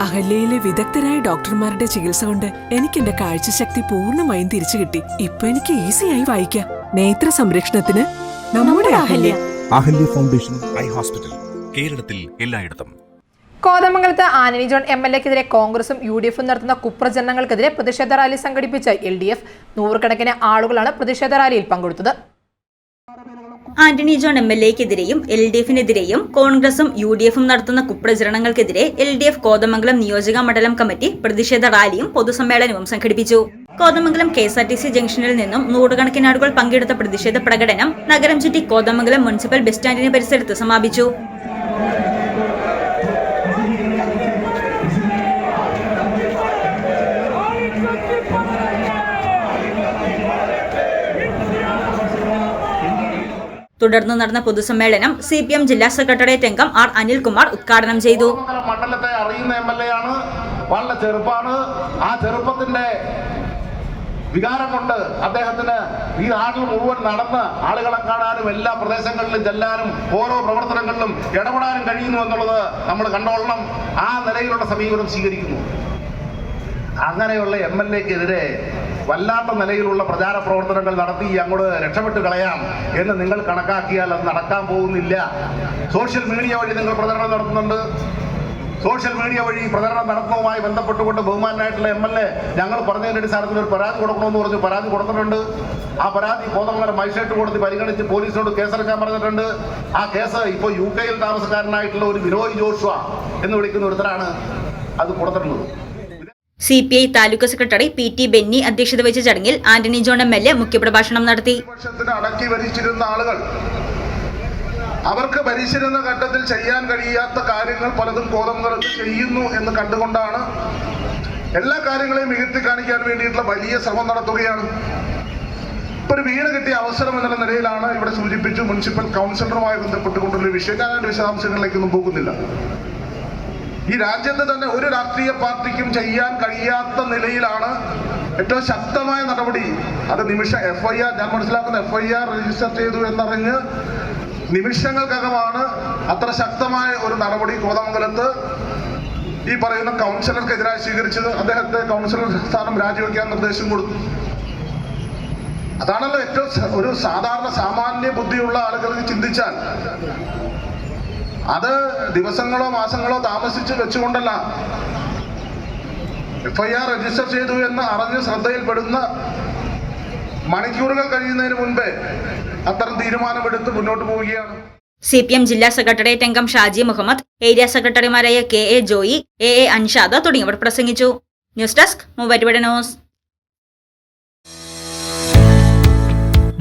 അഹല്യയിലെ വിദഗ്ധരായ ഡോക്ടർമാരുടെ ചികിത്സ കൊണ്ട് എനിക്ക് എന്റെ കാഴ്ചശക്തി പൂർണമായും തിരിച്ചു കിട്ടി. ഇപ്പൊ എനിക്ക് ഈസിയായി വായിക്കാം. നേത്ര സംരക്ഷണത്തിന് നമ്മുടെ Ahalya. Ahalya. Foundation eye hospital കേരളത്തിൽ എല്ലായിടത്തും. കോതമംഗലത്ത് ആനണി ജോൺ എം എൽ എക്കെതിരെ കോൺഗ്രസും യു ഡി എഫും നടത്തുന്ന കുപ്രചരണങ്ങൾക്കെതിരെ പ്രതിഷേധ റാലി സംഘടിപ്പിച്ച എൽ ഡി എഫ് നൂറുകണക്കിന് ആളുകളാണ് പ്രതിഷേധ റാലിയിൽ പങ്കെടുത്തത്. ആന്റണി ജോൺ എം എൽ എക്കെതിരെയും എൽ ഡി എഫിനെതിരെയും കോൺഗ്രസും യു ഡി എഫും നടത്തുന്ന കുപ്രചരണങ്ങൾക്കെതിരെ എൽ ഡി എഫ് കോതമംഗലം നിയോജക മണ്ഡലം കമ്മിറ്റി പ്രതിഷേധ റാലിയും പൊതുസമ്മേളനവും സംഘടിപ്പിച്ചു. Kothamangalam K S R T C ജംഗ്ഷനിൽ നിന്നും നൂറുകണക്കിന് ആളുകൾ പങ്കെടുത്ത പ്രതിഷേധ പ്രകടനം നഗരം ചുറ്റി കോതമംഗലം മുനിസിപ്പൽ ബസ് സ്റ്റാൻഡിന് പരിസരത്ത് സമാപിച്ചു. തുടർന്ന് നടന്ന പൊതുസമ്മേളനം സി പി എം ജില്ലാ സെക്രട്ടേറിയറ്റ് അംഗം ആർ അനിൽകുമാർ ഉദ്ഘാടനം ചെയ്തു. മണ്ഡലത്തെ അറിയുന്ന എം എൽ എ ആണ്. വളരെ ചെറുപ്പാണ്. ആ ചെറുപ്പത്തിന്റെ വികാരം കൊണ്ട് അദ്ദേഹത്തിന് ഈ നാട്ടിൽ മുഴുവൻ നടന്ന് ആളുകളെ കാണാനും എല്ലാ പ്രദേശങ്ങളിലും ചെല്ലാനും ഓരോ പ്രവർത്തനങ്ങളിലും ഇടപെടാനും കഴിയുന്നു എന്നുള്ളത് നമ്മൾ കണ്ടോളണം. ആ നിലയിലുള്ള സമീപനം സ്വീകരിക്കുന്നു. അങ്ങനെയുള്ള എം എൽ എക്കെതിരെ വല്ലാത്ത നിലയിലുള്ള പ്രചാര പ്രവർത്തനങ്ങൾ നടത്തി അങ്ങോട്ട് രക്ഷപ്പെട്ട് കളയാം എന്ന് നിങ്ങൾ കണക്കാക്കിയാൽ അത് നടക്കാൻ പോകുന്നില്ല. സോഷ്യൽ മീഡിയ വഴി നിങ്ങൾ പ്രചരണം നടത്തുന്നുണ്ട്. സോഷ്യൽ മീഡിയ വഴി പ്രചരണം നടത്തുന്നതുമായി ബന്ധപ്പെട്ടുകൊണ്ട് ബഹുമാനായിട്ടുള്ള എം എൽ എ ഞങ്ങൾ പറഞ്ഞതിന്റെ അടിസ്ഥാനത്തിൽ ഒരു പരാതി കൊടുക്കണമെന്ന് പറഞ്ഞു. പരാതി കൊടുത്തിട്ടുണ്ട്. ആ പരാതി കോതമംഗലം മജിസ്ട്രേറ്റ് കോടതി പരിഗണിച്ച് പോലീസിനോട് കേസെടുക്കാൻ പറഞ്ഞിട്ടുണ്ട്. ആ കേസ് ഇപ്പോൾ യു കെയിൽ താമസക്കാരനായിട്ടുള്ള ഒരു വിനോയ് ജോഷുവ എന്ന് വിളിക്കുന്ന ഒരുത്തരാണ് അത് കൊടുത്തിട്ടുള്ളത്. C P I taluk secretary P T Benny അധ്യക്ഷത വഹിച്ച ചടങ്ങിൽ Antony John M L A മുഖ്യപ്രഭാഷണം നടത്തി. ആളുകൾ അവർക്ക് ഭരിച്ചിരുന്ന ഘട്ടത്തിൽ ചെയ്യാൻ കഴിയാത്ത കാര്യങ്ങൾ പലതും കോതമംഗലത്ത് ചെയ്യുന്നു എന്ന് കണ്ടുകൊണ്ടാണ് എല്ലാ കാര്യങ്ങളെയും മികത്തി കാണിക്കാൻ വേണ്ടിയിട്ടുള്ള വലിയ ശ്രമം നടത്തുകയാണ്. ഇപ്പൊ ഒരു വീട് കിട്ടിയ അവസരം എന്നുള്ള നിലയിലാണ് ഇവിടെ സൂചിപ്പിച്ചു മുനിസിപ്പൽ കൗൺസിലറുമായി ബന്ധപ്പെട്ടുകൊണ്ടുള്ള വിഷയം. ഞാൻ വിശദാംശങ്ങളിലേക്കൊന്നും പോകുന്നില്ല. ഈ രാജ്യത്ത് തന്നെ ഒരു രാഷ്ട്രീയ പാർട്ടിക്കും ചെയ്യാൻ കഴിയാത്ത നിലയിലാണ് ഏറ്റവും ശക്തമായ നടപടി. അത് നിമിഷ എഫ് ഐ ആർ ഞാൻ മനസ്സിലാക്കുന്ന എഫ് ഐ ആർ രജിസ്റ്റർ ചെയ്തു എന്നറിഞ്ഞ് നിമിഷങ്ങൾക്കകമാണ് അത്ര ശക്തമായ ഒരു നടപടി കോതമംഗലത്ത് ഈ പറയുന്ന കൗൺസിലർക്കെതിരായി സ്വീകരിച്ചത്. അദ്ദേഹത്തെ കൗൺസിലർ സ്ഥാനം രാജിവെക്കാൻ നിർദ്ദേശം കൊടുത്തു. അതാണല്ലോ ഏറ്റവും ഒരു സാധാരണ സാമാന്യ ബുദ്ധിയുള്ള ആളുകൾക്ക് ചിന്തിച്ചാൽ. അത് ദിവസങ്ങളോ മാസങ്ങളോ താമസിച്ച് വെച്ചുകൊണ്ടല്ല. എഫ്ഐആർ രജിസ്റ്റർ ചെയ്തു എന്ന് അറിഞ്ഞ് ശ്രദ്ധയിൽപ്പെടുന്ന മണിക്കൂറുകൾ കഴിയുന്നതിന് മുൻപേ അത്തരം തീരുമാനമെടുത്ത് മുന്നോട്ട് പോവുകയാണ്. സി പി എം ജില്ലാ സെക്രട്ടേറിയറ്റ് അംഗം ഷാജി മുഹമ്മദ് ഏരിയ സെക്രട്ടറിമാരായ K A Joy A A Anshad തുടങ്ങിയവർ പ്രസംഗിച്ചു. News desk Muvattupuzha news.